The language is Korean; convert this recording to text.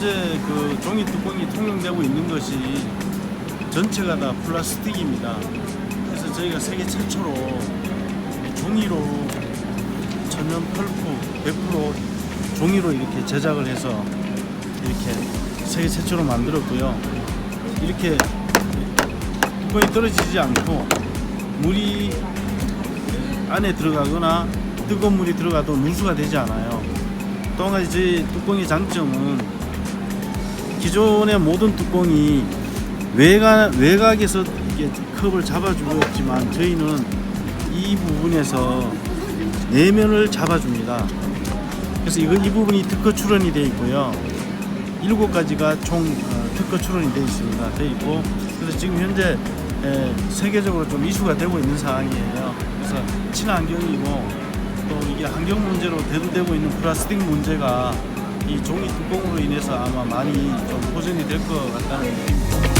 현재 그 종이 뚜껑이 통용되고 있는 것이 전체가 다 플라스틱입니다. 그래서 저희가 세계 최초로 종이로 천연 펄프 100% 종이로 이렇게 제작을 해서 이렇게 세계 최초로 만들었고요. 이렇게 뚜껑이 떨어지지 않고 물이 안에 들어가거나 뜨거운 물이 들어가도 누수가 되지 않아요. 또 한 가지 뚜껑의 장점은 기존의 모든 뚜껑이 외곽, 외곽에서 이게 컵을 잡아주고 있지만 저희는 이 부분에서 내면을 잡아줍니다. 그래서 이거 이 부분이 특허 출원이 되어 있고요. 일곱 가지가 총 어, 특허 출원이 되어 있습니다. 되어 있고 그래서 지금 현재 에, 세계적으로 좀 이슈가 되고 있는 상황이에요. 그래서 친환경이고 또 이게 환경 문제로 대두되고 있는 플라스틱 문제가 이 종이 뚜껑으로 인해서 아마 많이 좀 보전이 될 것 같다는 느낌입니다.